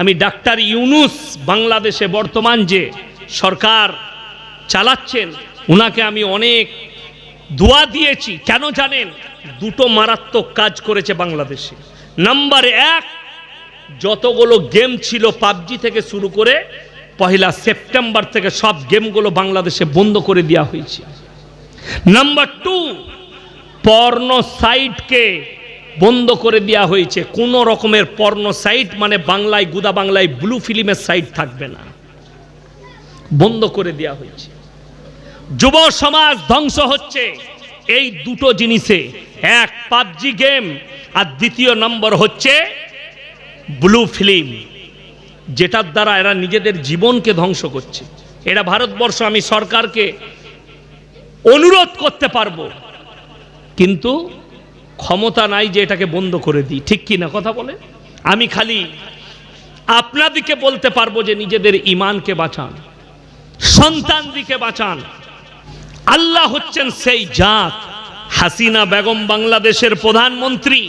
আমি ডাক্তার ইউনুস বাংলাদেশে বর্তমান যে সরকার চালাচ্ছেন ওনাকে আমি অনেক দোয়া দিয়েছি। কেন জানেন? দুটো মারাত্মক কাজ করেছে বাংলাদেশে। নাম্বার এক, যতগুলো গেম ছিল পাবজি থেকে শুরু করে পহেলা সেপ্টেম্বর থেকে সব গেমগুলো বাংলাদেশে বন্ধ করে দেওয়া হয়েছে। নাম্বার টু, পর্ন সাইটকে বন্ধ করে দেওয়া হয়েছে। কোনো রকমের পর্ণ সাইট মানে বাংলায়, গুদা বাংলায় ব্লু ফিল্মের সাইট থাকবে না। বন্ধ করে দেওয়া হয়েছে। যুব সমাজ ধ্বংস হচ্ছে। এই দুটো জিনিসে। এক, পাবজি গেম আর দ্বিতীয় নম্বর হচ্ছে ব্লু ফিল্ম যেটার দ্বারা এরা নিজেদের জীবনকে ধ্বংস করছে। এরা ভারতবর্ষ আমি সরকারকে অনুরোধ করতে পারব। কিন্তু ক্ষমতা নাই যে এটাকে বন্ধ করে দিই। ঠিক কি না কথা বলে? আমি খালি আপনাদিকে বলতে পারব যে নিজেদের ইমানকে বাঁচান সন্তান দিকে বাঁচান। আল্লাহ হচ্ছেন সেই জাত। হাসিনা বেগম বাংলাদেশের প্রধানমন্ত্রী,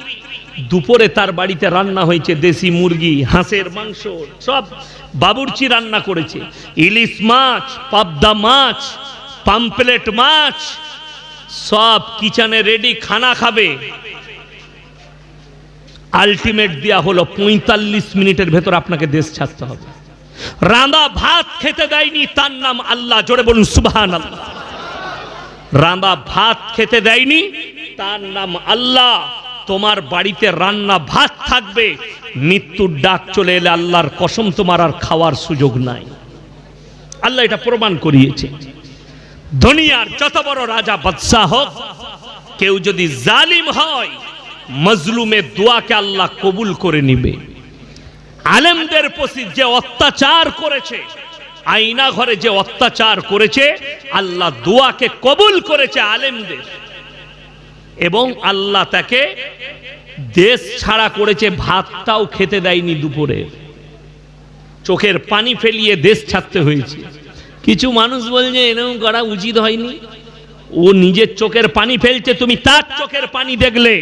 দুপুরে তার বাড়িতে রান্না হয়েছে দেশি মুরগি, হাঁসের মাংস, সব বাবুর্চি রান্না করেছে। ইলিশ মাছ, পাবদা মাছ, পাম্পলেট মাছ সব কিচেনে রেডি খানা খাবে। আলটিমেট দেওয়া হলো পঁয়তাল্লিশ মিনিটের ভেতর আপনাকে দেশ ছাড়তে হবে। রাঁধা ভাত খেতে দেয়নি, তার নাম আল্লাহ। জোরে বলুন সুবহান আল্লাহ রাঁধা ভাত খেতে দেয়নি, তার নাম আল্লাহ। তোমার বাড়িতে রান্না ভাত থাকবে, মৃত্যুর ডাক চলে এলে আল্লাহর কসম তোমার আর খাওয়ার সুযোগ নাই। আল্লাহ এটা প্রমাণ করিয়েছে। দুনিয়ার যত বড় রাজা বাদশাহ হোক, কেউ যদি জালিম হয় মজলুমের দোয়াকে আল্লাহ কবুল করে নিবে। আলেমদের প্রতি যে অত্যাচার করেছে আইনা ঘরে যে অত্যাচার করেছে, আল্লাহ দোয়াকে কবুল করেছে আলেমদের। এবং আল্লাহ তাকে দেশ ছাড়া করেছে, ভাতটাও খেতে দেয়নি দুপুরে। চোখের পানি ফেলিয়ে দেশ ছাড়তে হয়েছে। কিছু মানুষ বলছে, এরকম করা উচিত হয়নি। ও নিজের চোখের পানি ফেলছে, তুমি তার চোখের পানি দেখলে।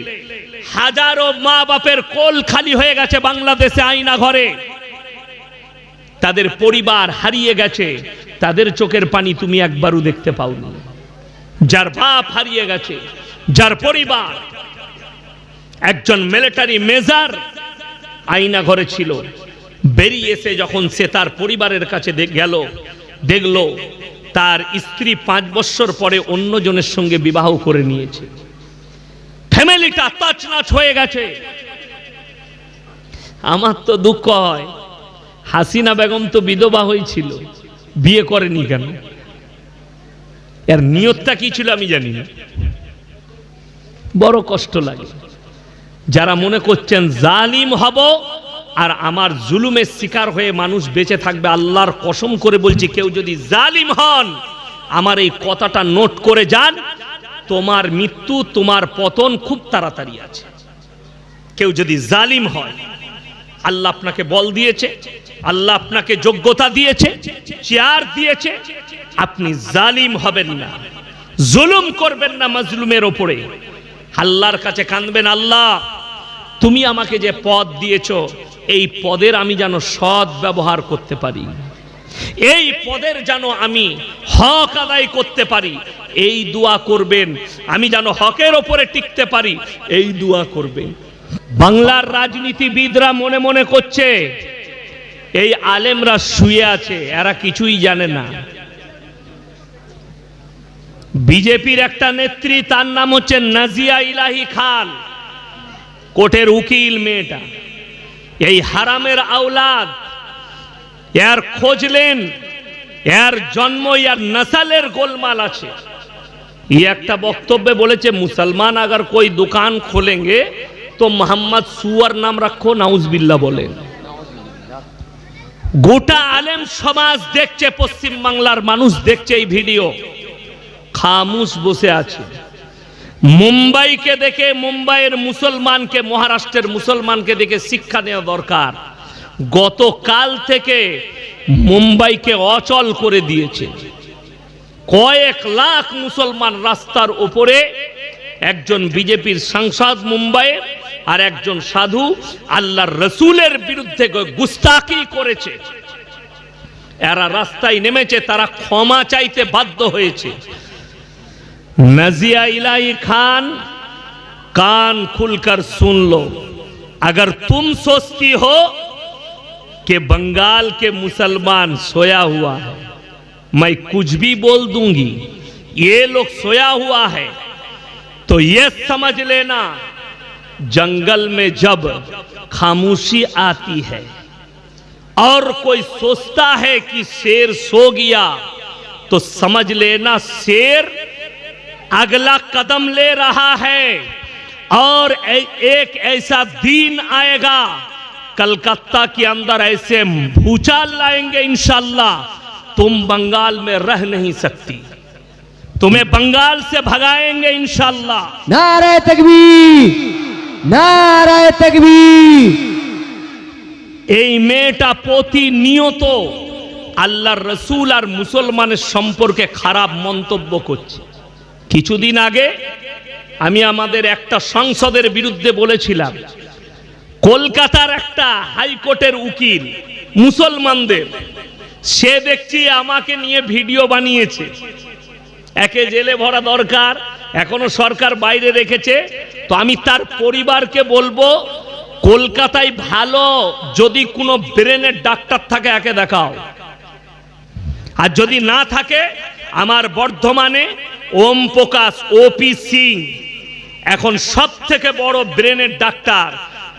হাজারো মা বাপের কোল খালি হয়ে গেছে বাংলাদেশে আয়না ঘরে। তাদের পরিবার হারিয়ে গেছে। তাদের চোখের পানি তুমি একবারও দেখতে পাওনি। যার বাপ হারিয়ে গেছে, যার পরিবার। একজন মিলিটারি মেজার আয়না ঘরে ছিল। বেরিয়ে এসে যখন সে তার পরিবারের কাছে গেল দেখল তার স্ত্রী পাঁচ বছর পরে অন্যজনের সঙ্গে বিবাহ করে নিয়েছে। ফ্যামিলিটা তছনছ হয়ে গেছে। আমার তো দুঃখ হয়। হাসিনা বেগম তো বিধবা হয়েছিল। বিয়ে করেনি কেন? এর নিয়তটা কি ছিল আমি জানি না। বড় কষ্ট লাগে। যারা মনে করছেন জালিম হব আর আমার জুলুমের শিকার হয়ে মানুষ বেঁচে থাকবে, আল্লাহর কসম করে বলছি, কেউ যদি জালিম হন, আমার এই কথাটা নোট করে যান, তোমার মৃত্যু, তোমার পতন খুব তাড়াতাড়ি আছে। কেউ যদি জালিম হয়, আল্লাহ আপনাকে বল দিয়েছে, আল্লাহ আপনাকে যোগ্যতা দিয়েছে, চেয়ার দিয়েছে, আপনি জালিম হবেন না, জুলুম করবেন না মজলুমের ওপরে। আল্লাহর কাছে কাঁদবেন, আল্লাহ, তুমি আমাকে যে পথ দিয়েছ এই পদের আমি যেন সৎ ব্যবহার করতে পারি। এই পদের যেন আমি হক আদায় করতে পারি। এই দোয়া করবেন, আমি যেন হকের ওপরে টিকতে পারি। এই দোয়া করবেন। বাংলার রাজনীতিবিদরা মনে মনে করছে, এই আলেমরা শুয়ে আছে, এরা কিছুই জানে না। বিজেপির একটা নেত্রী, তার নাম হচ্ছে নাজিয়া ইলাহি খান। কোর্টের উকিল মেয়েটা। এই হারামের আওলাদ এর খোঁজলেন এর জন্ম ইয়ার নসালের গোলমাল আছে ये একটা বক্তব্যে বলেছে মুসলমান अगर कोई दुकान खोलेंगे तो मोहम्मद सुअर नाम रखो नाउजबिल्ला বলেন গোটা আলেম সমাজ দেখছে পশ্চিম বাংলার মানুষ দেখছে এই ভিডিও খামুশ বসে আছে মুম্বাইকে দেখে মুম্বাইয়ের মুসলমানকে, মহারাষ্ট্রের মুসলমানকে দেখে শিক্ষা নেওয়া দরকার। গতকাল থেকে মুম্বাইকে অচল করে দিয়েছে। কয়েক লাখ মুসলমান রাস্তার ওপরে একজন বিজেপির সাংসদ মুম্বাইয়ের আর একজন সাধু আল্লাহর রসুলের বিরুদ্ধে গুস্তাকি করেছে। এরা রাস্তায় নেমেছে, তারা ক্ষমা চাইতে বাধ্য হয়েছে। نزیہ الہی خان، کان کھل کر سن لو۔ اگر تم سوچتی ہو کہ بنگال کے مسلمان سویا ہوا ہے، میں کچھ بھی بول دوں گی، یہ لوگ سویا ہوا ہے، تو یہ سمجھ لینا، جنگل میں جب خاموشی آتی ہے، اور کوئی سوچتا ہے کہ شیر سو گیا، تو سمجھ لینا شیر اگلا قدم لے رہا ہے اور ایک ایسا دین آئے گا کلکتہ کے اندر ایسے بھوچال لائیں گے انشاءاللہ تم بنگال میں رہ نہیں سکتی۔ تمہیں بنگال سے بھگائیں گے انشاءاللہ۔ نعرہ تکبیر نعرہ تکبیر۔ نیو تو اللہ رسول اور مسلمان মুসলমানের کے خراب منطبو کچھ۔ কিছুদিন আগে আমি আমাদের একটা সংসদের বিরুদ্ধে বলেছিলাম, কলকাতার একটা হাইকোর্টের উকিল মুসলমানদের, সে দেখছি আমাকে নিয়ে ভিডিও বানিয়েছে। একে জেলে ভরা দরকার, এখনও সরকার বাইরে রেখেছে। তো আমি তার পরিবারকে বলব, কলকাতায় ভালো যদি কোনো ব্রেনের ডাক্তার থাকে, একে দেখাও। আর যদি না থাকে, আমার বর্ধমানে ওম প্রকাশ ওপি সিং এখন সব থেকে বড় ব্রেনের ডাক্তার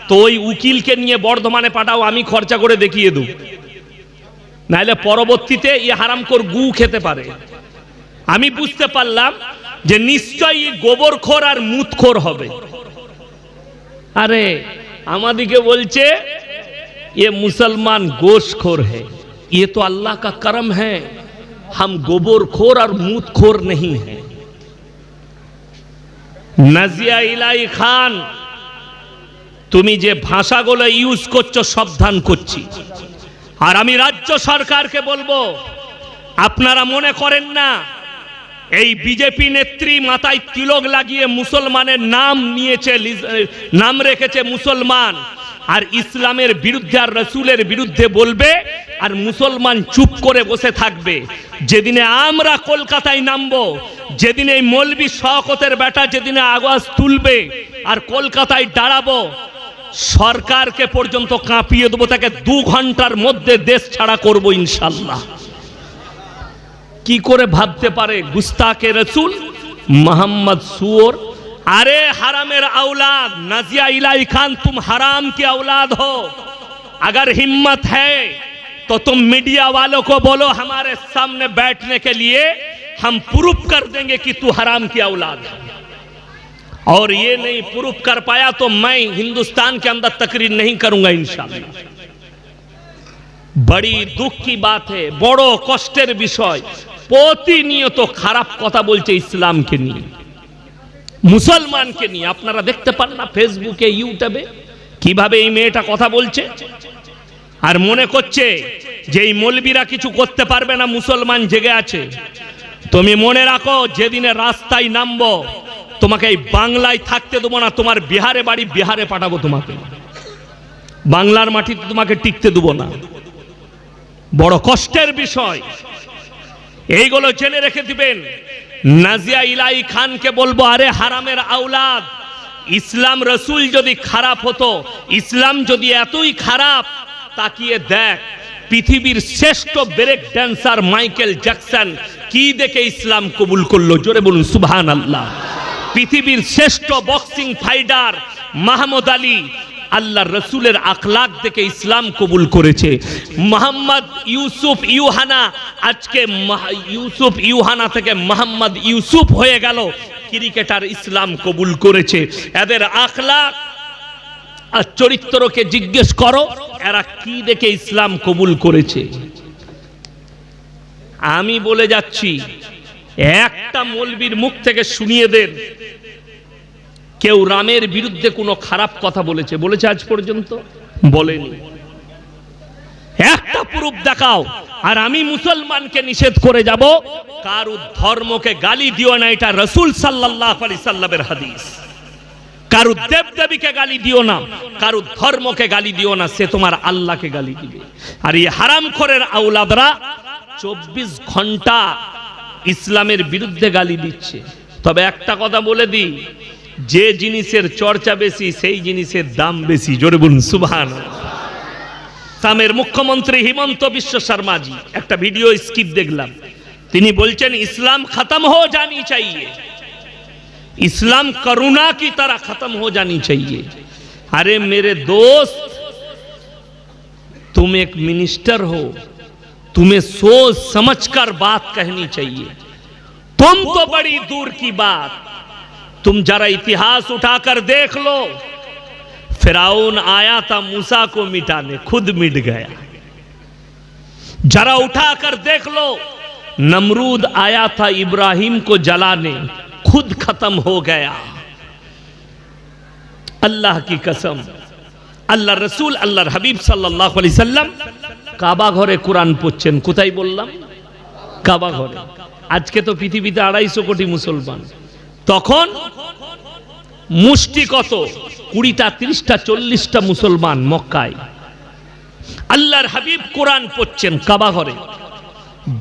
তো ওই উকিলকে নিয়ে বর্ধমানে পাঠাও আমি খরচা করে দেখিয়ে দেব নাহলে পরবর্তীতে ই হারামকর গু খেতে পারে আমি বুঝতে পারলাম যে নিশ্চয়ই গোবরখোর আর মুতখোর হবে আরে আমাদিকে বলছে ये मुसलमान गोशखोर है ये तो अल्लाह का करम है हम गोबरखोर और मूतखोर नहीं है নাজিয়া ইলাই খান, তুমি যে ভাষাগুলো ইউজ করছ, সাবধান করছি। আর আমি রাজ্য সরকারকে বলব, আপনারা মনে করেন না, এই বিজেপি নেত্রী মাথায় তিলক লাগিয়ে মুসলমানের নাম নিয়েছে নাম রেখেছে মুসলমান। আর ইসলামের বিরুদ্ধে আর রসুলের বিরুদ্ধে বলবে আর মুসলমান চুপ করে বসে থাকবে। যেদিনে আমরা কলকাতায় নামবো, যেদিন এই মলবি শকতের বেটা যেদিনে আওয়াজ তুলবে আর কলকাতায় দাঁড়াবো, সরকারকে পর্যন্ত কাঁপিয়ে দেবো, তাকে দু ঘণ্টার মধ্যে দেশ ছাড়া করব ইনশাল্লাহ। কি করে ভাবতে পারে গুস্তাকে রসুল মোহাম্মদ সুয়র अरे हरामेर औलाद नजिया इलाई खान तुम हराम की औलाद हो अगर हिम्मत है तो तुम मीडिया वालों को बोलो हमारे सामने बैठने के लिए हम प्रूफ कर देंगे कि तू हराम की औलाद है और ये नहीं प्रूफ कर पाया तो मैं हिंदुस्तान के अंदर तकरीर नहीं करूंगा इंशाल्लाह বড়ি দুঃখ কি বাত হে বড় কষ্টের বিষয় প্রতিনিয়ত খারাপ কথা বলছে ইসলামকে নিয়ে মুসলমানকে নিয়ে, আপনারা দেখতে পান না ফেসবুকে, ইউটিউবে, কীভাবে এই মেয়েটা কথা বলছে? আর মনে করছে যে এই মলবিরা কিছু করতে পারবে না, মুসলমান জেগে আছে। তুমি মনে রাখো, যেদিনে রাস্তায় নামবো, তোমাকে এই বাংলায় থাকতে দেবো না, তোমার বিহারে বাড়ি বিহারে পাঠাবো তোমাকে। বাংলার মাটিতে তোমাকে টিকতে দেবো না। বড় কষ্টের বিষয়। এইগুলো জেনে রেখে দিবেন। নাজিয়া ইলাই খানকে বলব, আরে হারামের আউলাদ ইসলাম রসুল যদি খারাপ হতো, ইসলাম যদি এতই খারাপ, তাকিয়ে দেখ, পৃথিবীর শ্রেষ্ঠ ব্রেক ড্যান্সার মাইকেল জ্যাকসন কি দেখে ইসলাম কবুল করল? জোরে বলুন সুবহান আল্লাহ পৃথিবীর শ্রেষ্ঠ বক্সিং ফাইটার মাহমুদ আলী আল্লাহ রসুলের আখলাক দেখে ইসলাম কবুল করেছে। মোহাম্মদ ইউসুফ ইউহানা, আজকে ইউসুফ ইউহানা থেকে মোহাম্মদ ইউসুফ হয়ে গেল, ক্রিকেটার ইসলাম কবুল করেছে। এদের আখলাক আর চরিত্রকে জিজ্ঞেস করো, এরা কি দেখে ইসলাম কবুল করেছে। আমি বলে যাচ্ছি, একটা মলবির মুখ থেকে শুনিয়ে দেন। কেউ রামের বিরুদ্ধে কোনো খারাপ কথা বলেছে। বলেছে আজ পর্যন্ত? বলেনি। একটা প্রুফ দেখাও। আর আমি মুসলমানকে নিষেধ করে যাব কারু ধর্মকে গালি দিও না, এটা রসুল সাল্লাহ আলি সাল্লামের হাদিস। কারু দেব দেবীকে গালি দিও না কারু ধর্মকে গালি দিও না, সে তোমার আল্লাহকে গালি দিবে। আর এই হারাম খোরের আউলাদরা চব্বিশ ঘণ্টা ইসলামের বিরুদ্ধে গালি দিচ্ছে। তবে একটা কথা বলে দিই যে জিনিসের চর্চা বেশি সেই জিনিসের দাম বেশি জোরে বলুন সুবহান আসামের মুখ্যমন্ত্রী হিমন্ত বিশ্ব শর্মাজি একটা ভিডিও স্কিপ দেখলাম তিনি বলছেন ইসলাম খতম হো জানি চাইয়ে इस्लाम करुणा की तरह खत्म हो जानी चाहिए अरे मेरे दोस्त तुम एक मिनिस्टर हो तुम्हें सोच समझकर बात कहनी चाहिए तुम तो बड़ी दूर की बात تم جرہ اتہاس اٹھا کر دیکھ لو۔ فراؤن آیا تھا موسا کو مٹانے، خود مٹ گیا۔ جرہ اٹھا کر دیکھ لو، نمرود آیا تھا ابراہیم کو جلانے، خود ختم ہو گیا۔ اللہ کی قسم، اللہ رسول، اللہ حبیب صلی اللہ علیہ وسلم۔ کتائی ঘরে কোরআন کعبہ কোথায় آج کے تو پیتی پیتا পৃথিবীতে سو কোটি مسلمان۔ তখন মুষ্টি কত কুড়িটা, তিরিশটা, চল্লিশটা মুসলমান মক্কায়। আল্লাহর হাবিব কোরআন পড়ছেন কাবাঘরে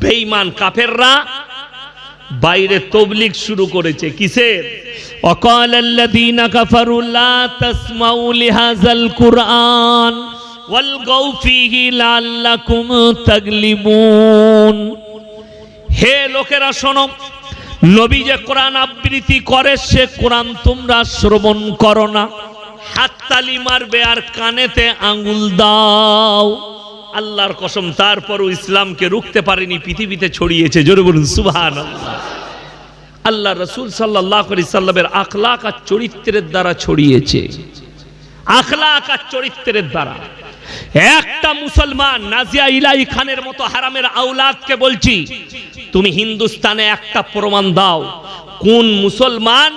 বেঈমান কাফেররা বাইরে তবলিক শুরু করেছে। কিসের? অকাল আল্লাযীনা কাফারু লা তাসমাউ লিহাযাল কুরআন ওয়াল গাউফিহি লাআল্লাকুম তাগলিবুন। হে লোকেরা শোনো নবী যে কোরআন আবৃত্তি করে, সে কোরআন তোমরা শ্রবণ করো না। হাততালি মারবে আর কানেতে আঙ্গুল দাও। আল্লাহর কসম, তারপরও ইসলামকে রুখতে পারেনি, পৃথিবীতে ছড়িয়েছে। জোরে বলুন সুবহান আল্লাহ রসুল সাল্লাহ সাল্লামের আখলাক আর চরিত্রের দ্বারা ছড়িয়েছে। আখলাক আর চরিত্রের দ্বারা। একটা মুসলমান নাজিয়া ইলাই খানের মতো হারামের আউলাদকে বলছি, তুমি হিন্দুস্তানে একটা প্রমাণ দাও, কোন মুসলমান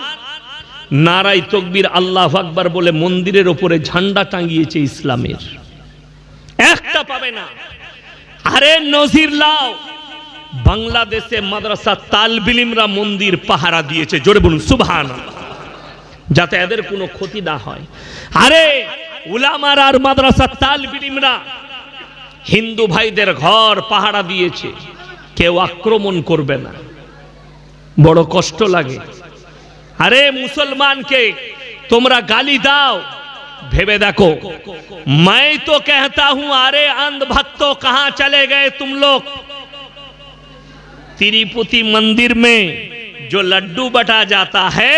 নারাই তকবির আল্লাহ আকবার বলে মন্দিরের ওপরে ঝান্ডা টাঙ্গিয়েছে ইসলামের। একটা পাবে না। আরে নজির লাও, বাংলাদেশে মাদ্রাসা তালবিলিমরা মন্দির পাহারা দিয়েছে, জোরে বলুন সুবহান যাতে এদের কোনো ক্ষতি না হয়। আরে উলামার আর মাদ্রাসা তালবিলিমরা হিন্দু ভাইদের ঘর পাহারা দিয়েছে কেউ আক্রমণ করবে না বড় কষ্ট লাগে আরে মুসলমানকে তোমরা গালি দাও ভেবে দেখো मैं तो कहता हूं अरे अंध भक्तों कहां चले गए तुम लोग तिरुपति मंदिर में जो लड्डू बटा जाता है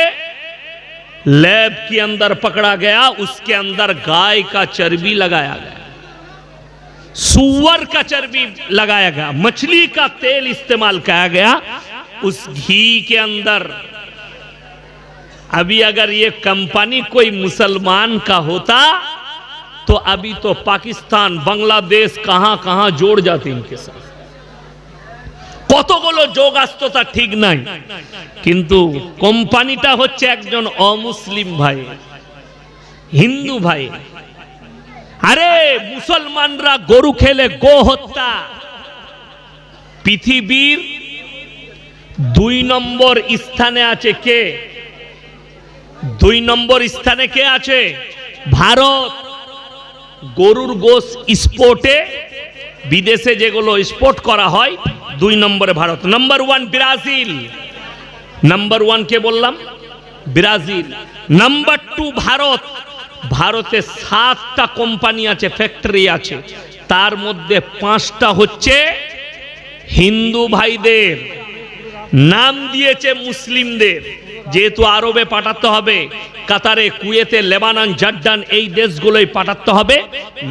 لیب کے اندر پکڑا گیا، اس کے اندر گائے کا چربی لگایا گیا۔ سور کا چربی لگایا گیا۔ مچھلی کا تیل استعمال کیا گیا۔ اس گھی کے اندر۔ ابھی اگر یہ کمپنی کوئی مسلمان کا ہوتا، تو ابھی تو پاکستان، بنگلہ دیش کہاں کہاں جوڑ جاتے ان کے ساتھ۔ কতগুলো যোগ আসতো তা ঠিক নাই। কিন্তু কোম্পানিটা হচ্ছে একজন অমুসলিম ভাই, হিন্দু ভাই। আরে, মুসলমানরা গরু খেলে গো হত্যা। পৃথিবীর দুই নম্বর স্থানে আছে কে? দুই নম্বর স্থানে কে আছে? ভারত। গরুর গোস স্পোর্টে বিদেশে যেগুলো স্পোর্ট করা হয়, দুই নম্বরে Bharat. Number one Brazil. Number one কে বললাম? ব্রাজিল। Number two Bharat. ভারতে সাতটা কোম্পানি আছে ফ্যাক্টরি আছে। তার মধ্যে পাঁচটা হচ্ছে হিন্দু ভাইদের। নাম দিয়েছে মুসলিমদের। যেহেতু আরবে পাঠাতে হবে কাতারে কুয়েতে লেবানন জর্ডান এই দেশগুলোই পাঠাতে হবে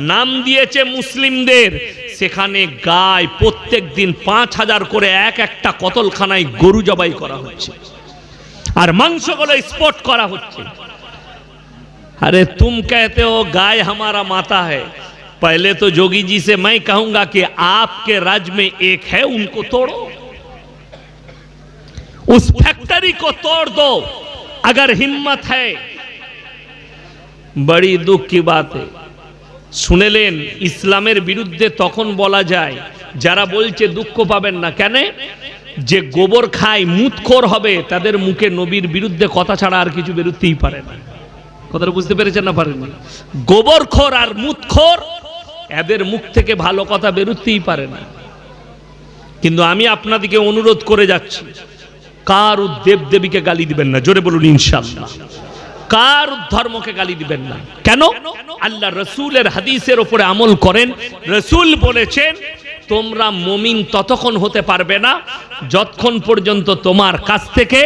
নাম দিয়েছে মুসলিমদের সেখানে গায় প্রত্যেক দিন পাঁচ হাজার করে এক একটা কতলখানায় গরু জবাই করা হচ্ছে আর মাংসগুলো স্পট করা হচ্ছে अरे तुम कहते हो गाय हमारा माता है पहले तो जोगी जी से मैं कहूंगा कि आपके राज्य में एक है उनको तोड़ो उस फैक्ट्री को तोड़ दो अगर हिम्मत है बड़ी दुख की बात है শুনেলেন ইসলামের বিরুদ্ধে তখন বলা যায় যারা বলছে দুঃখ পাবেন না কেন যে গোবর খায় মুতখোর হবে তাদের মুখে নবীর বিরুদ্ধে কথা ছাড়া আর কিছু বেরোতেই পারে না কথাটা বুঝতে পেরেছেন না পারেননি গোবরখোর আর মুতখোর এদের মুখ থেকে ভালো কথা বেরোতেই পারে না কিন্তু আমি আপনাদিকে অনুরোধ করে যাচ্ছি কার দেব দেবীকে গালি দিবেন না। জোরে বলুন ইনশাল্লাহ কার ধর্মকে গালি দিবেন না। কেন? আল্লাহ রসুলের হাদিসের ওপরে আমল করেন। রসুল বলেছেন, তোমরা মমিন ততক্ষণ হতে পারবে না, যতক্ষণ পর্যন্ত তোমার কাছ থেকে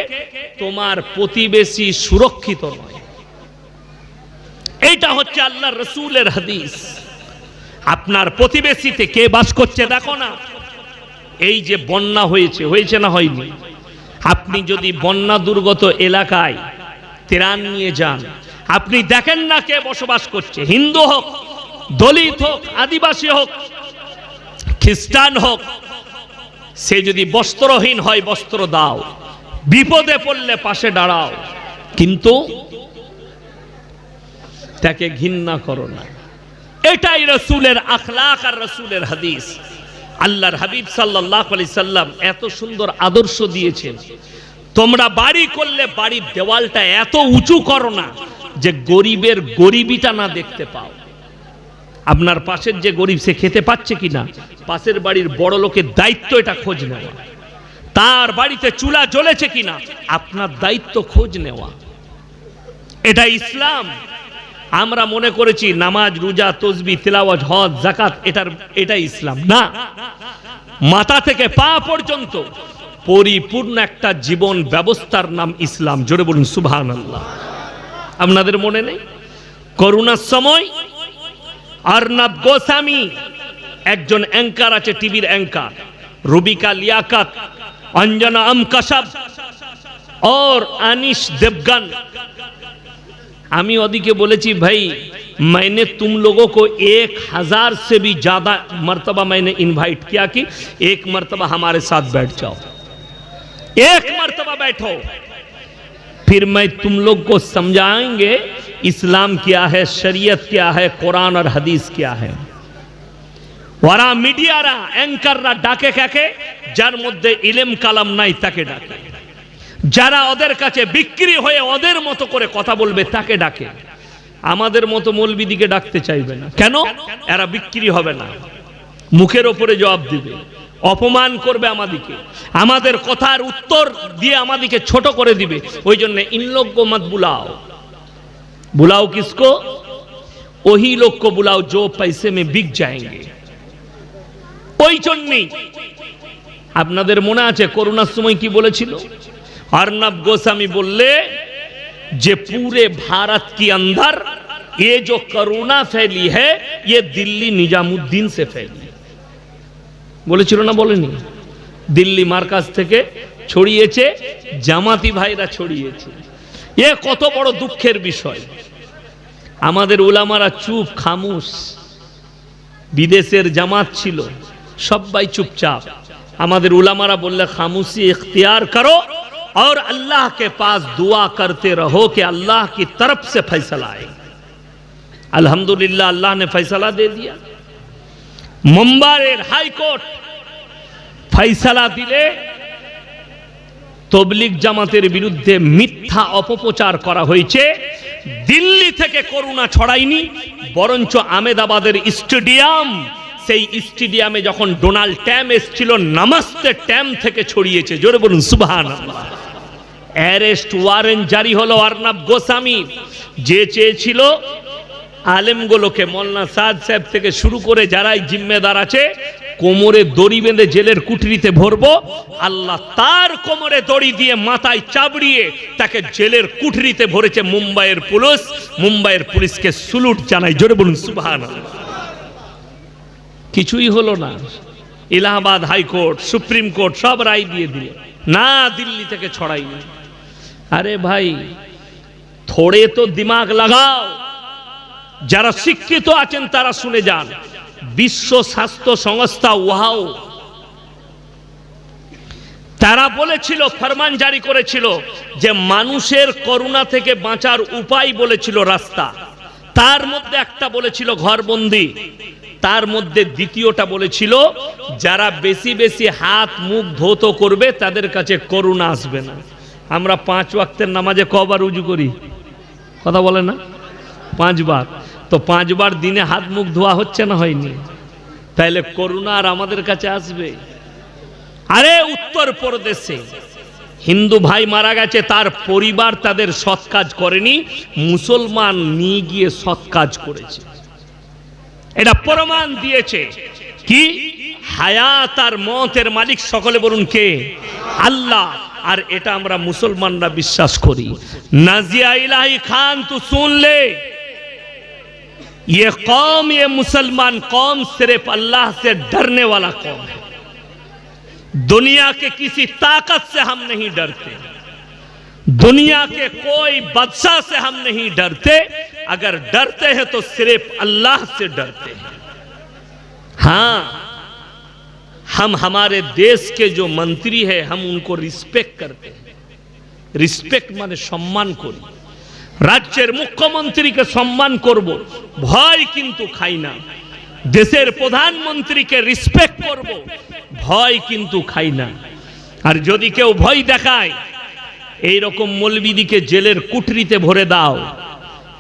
তোমার প্রতিবেশী সুরক্ষিত নয়। এইটা হচ্ছে আল্লাহ রসুলের হাদিস। আপনার প্রতিবেশীতে কে বাস করছে, দেখো না। এই যে বন্যা হয়েছে হয়েছে না হয়নি? আপনি যদি বন্যা দুর্গত এলাকায় ত্রাণ নিয়ে যান, আপনি দেখেন না কে বসবাস করছে। হিন্দু হোক, দলিত হোক, আদিবাসী হোক, খ্রিস্টান হোক, সে যদি বস্ত্রহীন হয়, বস্ত্র দাও। বিপদে পড়লে পাশে দাঁড়াও। কিন্তু তাকে ঘৃণা করো না। এটাই রসুলের আখলাক আর রসুলের হাদিস। আল্লাহর হাবিব সাল্লাহ আলি সাল্লাম এত সুন্দর আদর্শ দিয়েছেন। তোমরা বাড়ি করলে বাড়ির দেওয়ালটা এত উঁচু করো না যে গরিবের গরিবিটা না দেখতে পাও। আপনার পাশের যে গরিব, সে খেতে পাচ্ছে কিনা? পাশের বাড়ির বড় লোকের দায়িত্ব এটা খোঁজ নেওয়া। তার বাড়িতে চুলা জ্বলেছে কিনা? আপনার দায়িত্ব খোঁজ নেওয়া। এটা ইসলাম। আমরা মনে করেছি নামাজ রোজা তসবি তেলাওয়াজ হজ জাকাত এটার এটা ইসলাম না মাথা থেকে পা পর্যন্ত পরিপূর্ণ একটা জীবন ব্যবস্থার নাম ইসলাম জোরে বলুন সুবহান আল্লাহ আপনাদের মনে নেই করোনার সময় অর্ণব গোস্বামী একজন অ্যাঙ্কার আছে টিভির অ্যাঙ্কার রুবিকা লিয়াকত অঞ্জনা আম কসব और अनिश देवगन ہمیں ادی کے بولے چی بھائی، میں نے تم لوگوں کو ایک ہزار سے بھی زیادہ مرتبہ میں نے انوائٹ کیا کہ ایک مرتبہ ہمارے ساتھ بیٹھ جاؤ۔ ایک مرتبہ بیٹھو۔ پھر میں تم لوگ کو سمجھائیں گے اسلام کیا ہے، شریعت کیا ہے، قرآن اور حدیث کیا ہے۔ ورا میڈیا را، اینکر را، ڈاکے کے جر مدے علم کلم نہیں تکے ڈاکے۔ যারা ওদের কাছে বিক্রি হয়ে ওদের মতো করে কথা বলবে, তাকে ডাকে। আমাদের মতো মৌলবিদিকে ডাকতে চাইবে না। কেন? এরা বিক্রি হবে না। মুখের ওপরে জবাব দিবে। অপমান করবে আমাদিকে। আমাদের কথার উত্তর দিয়ে আমাদিকে ছোট করে দিবে। ওই জন্য ইনলোক্য মত বুলাও। বুলাও কিসকো? ওই লোক্য বুলাও জো পাইসে মে বিক যায়গে ওই জন্যেই। আপনাদের মনে আছে, করোনার সময় কি বলেছিল? अर्नब गोस्वामी बोले जे पूरे भारत के अंदर ये जो कोरोना फैली है ये दिल्ली निजामुद्दीन से फैली বলেছিল না বলেনি দিল্লি মার্কাজ থেকে ছড়িয়েছে জামাতি ভাইরা ছড়িয়েছে এ কত বড় দুঃখের বিষয় আমাদের ওলামারা চুপ খামুশ বিদেশের জামাত ছিল সবাই চুপচাপ আমাদের উলামারা বললে খামুশি ইখতিয়ার করো और अल्लाह के पास दुआ करते रहो कि अल्लाह की तरफ से फैसला आए अल्हम्दुलिल्लाह अल्लाह ने फैसला दे दिया মুম্বাইয়ের হাইকোর্ট ফয়সালা দিলে তবলিগ জামাতের বিরুদ্ধে মিথ্যা অপপ্রচার করা হয়েছে দিল্লি থেকে করোনা ছড়ায়নি বরঞ্চ আমেদাবাদের স্টেডিয়াম সেই স্টেডিয়ামে যখন ডোনাল্ড ট্যাম এসছিল নামাস্তে ট্যাম থেকে ছড়িয়েছে জোরে বলুন সুবহান অ্যারেস্ট ওয়ারেন্ট জারি হলো অর্ণব গোস্বামী। যে চেয়েছিল আলেমগুলোকে মোল্লা সাদ সাহেব থেকে শুরু করে যারাই জিম্মেদার আছে, কোমরে দড়ি বেঁধে জেলের কুঠরিতে ভরবো, আল্লাহ তার কোমরে দড়ি দিয়ে মাথায় চাবড়িয়ে তাকে জেলের কুঠরিতে ভরেছে মুম্বাইয়ের পুলিশ। মুম্বাইয়ের পুলিশকে সুলুট জানাই, জোরে বলুন সুবহান কিছুই হলো না। এলাহাবাদ হাইকোর্ট, সুপ্রিম কোর্ট সব রায় দিয়ে দিল। না দিল্লি থেকে ছড়াইনি আরে ভাই, থোড়ে তো দিমাগ লাগাও। যারা শিক্ষিত আছেন, তারা শুনে যান। বিশ্ব স্বাস্থ্য সংস্থা ওয়াও। তারা বলেছিল, ফরমান জারি করেছিল যে মানুষের করোনা থেকে বাঁচার উপায় বলেছিল রাস্তা। তার মধ্যে একটা বলেছিল ঘরবন্দি। তার মধ্যে দ্বিতীয়টা বলেছিল, যারা বেশি বেশি হাত মুখ ধৌত করবে, তাদের কাছে করোনা আসবে না। আমরা পাঁচ ওয়াক্তের নামাজে কবার উজু করি। কথা বলে না? পাঁচবার। তো পাঁচবার দিনে হাত মুখ ধোয়া হচ্ছে না হয়নি? তাইলে করুণা আর আমাদের কাছে আসবে। আরে উত্তর প্রদেশে হিন্দু ভাই মারা গেছে, তার পরিবার তাদের সৎ কাজ করেনি, মুসলমান নিয়ে গিয়ে সৎ কাজ করেছে। এটা প্রমাণ দিয়েছে কি? হায়াত আর মতের মালিক সকলে বলুন কে? আল্লাহ। اور ایٹا امرا مسلمان را بشاس বিশ্বাস نازیہ الہی خان تو তু لے یہ قوم یہ مسلمان قوم صرف اللہ سے ڈرنے والا قوم ہے। دنیا کے کسی طاقت سے ہم نہیں ڈرتے। دنیا کے کوئی بدشاہ سے ہم نہیں ڈرتے। اگر ڈرتے ہیں تو صرف اللہ سے ڈرتے ہیں। ہاں हम हमारे देश के जो मंत्री है हम उनको रिस्पेक्ट करते हैं রিসপেক্ট মানে সম্মান করি রাজ্যের মুখ্যমন্ত্রীকে সম্মান করব ভয় কিন্তু খাই না দেশের প্রধানমন্ত্রীকে রিসপেক্ট করব ভয় কিন্তু খাই না আর যদি কেউ ভয় দেখায় এই রকম মলবিদিকে জেলের কুঠরিতে ভরে দাও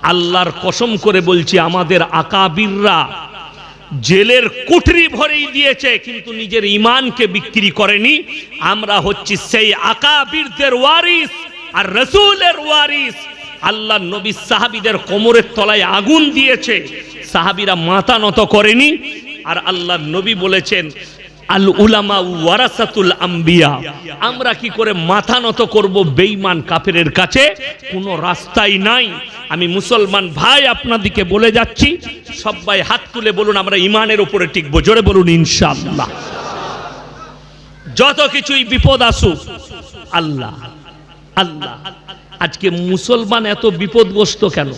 আল্লাহর কসম করে বলছি আমাদের আকাবিররা জেলের কুঠরি ভরেই দিয়েছে, কিন্তু নিজের ইমানকে বিক্রি করেনি। আমরা হচ্ছি সেই আকাবিরদের ওয়ারিস আর রসুলের ওয়ারিস। আল্লাহ নবী সাহাবিদের কোমরের তলায় আগুন দিয়েছে। সাহাবিরা মাথা নত করেনি। আর আল্লাহ নবী বলেছেন আল উলামা ওয়ারাসাতুল আম্বিয়া। আমরা কি করে মাথা নত করব বেঈমান কাফেরের কাছে? কোনো রাস্তাই নাই। আমি মুসলমান ভাই আপনাদিকে বলে যাচ্ছি সবাই হাত তুলে বলুন, আমরা ইমানের উপরে টিকবো। জোরে বলুন, ইনশাআল্লাহ। যত কিছুই বিপদ আসুক, আল্লাহ আল্লাহ। আজকে মুসলমান এত বিপদগ্রস্ত কেন?